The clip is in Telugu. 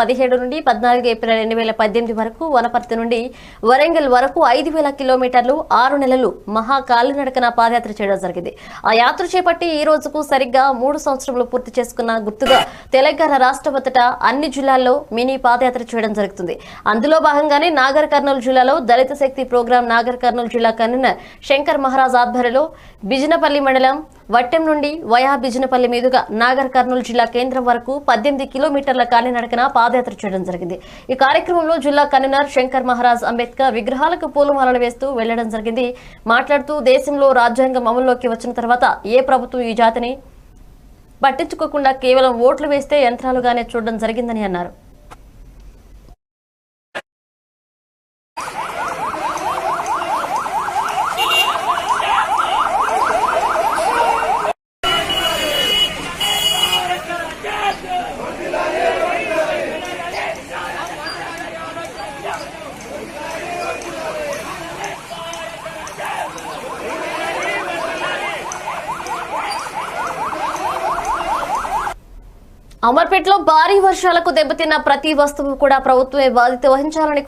పదిహేడు నుండి పద్నాలుగు ఏప్రిల్ రెండు వేల పద్దెనిమిది వరకు వనపర్తి నుండి వరంగల్ వరకు ఐదు వేల కిలోమీటర్లు ఆరు నెలలు మహా కాలినడకన పాదయాత్ర చేయడం జరిగింది. ఆ యాత్ర చేపట్టి ఈ రోజుకు సరిగ్గా మూడు సంవత్సరములు పూర్తి చేసుకున్న గుర్తుగా తెలంగాణ రాష్ట్రమంతటా అన్ని జిల్లాల్లో మినీ పాదయాత్ర చేయడం జరుగుతుంది. అందులో భాగంగానే నాగర్ కర్నూలు జిల్లాలో దళిత శక్తి ప్రోగ్రాం నాగర్ కర్నూలు జిల్లా కన్వీనర్ శంకర్ మహారాజ్ ఆధ్వర్యంలో బిజినపల్లి మండలం వట్టెం నుండి వయా బిజినపల్లి మీదుగా నాగర్ కర్నూలు జిల్లా కేంద్రం వరకు పద్దెనిమిది కిలోమీటర్ల కాలినడకన పాదయాత్ర చేయడం జరిగింది. ఈ కార్యక్రమంలో జిల్లా కన్వీనర్ శంకర్ మహారాజ్ అంబేద్కర్ విగ్రహాలకు పూలమాలలు వేస్తూ వెళ్ళడం జరిగింది. మాట్లాడుతూ దేశంలో రాజ్యాంగం అమల్లోకి వచ్చిన తర్వాత ఏ ప్రభుత్వం ఈ జాతిని పట్టించుకోకుండా కేవలం ఓట్లు వేస్తే యంత్రాలుగానే చూడడం జరిగిందని అన్నారు. అమర్పేటలో భారీ వర్షాలకు దెబ్బతిన్న ప్రతి వస్తువు కూడా ప్రభుత్వమే బాధ్యత వహించాలని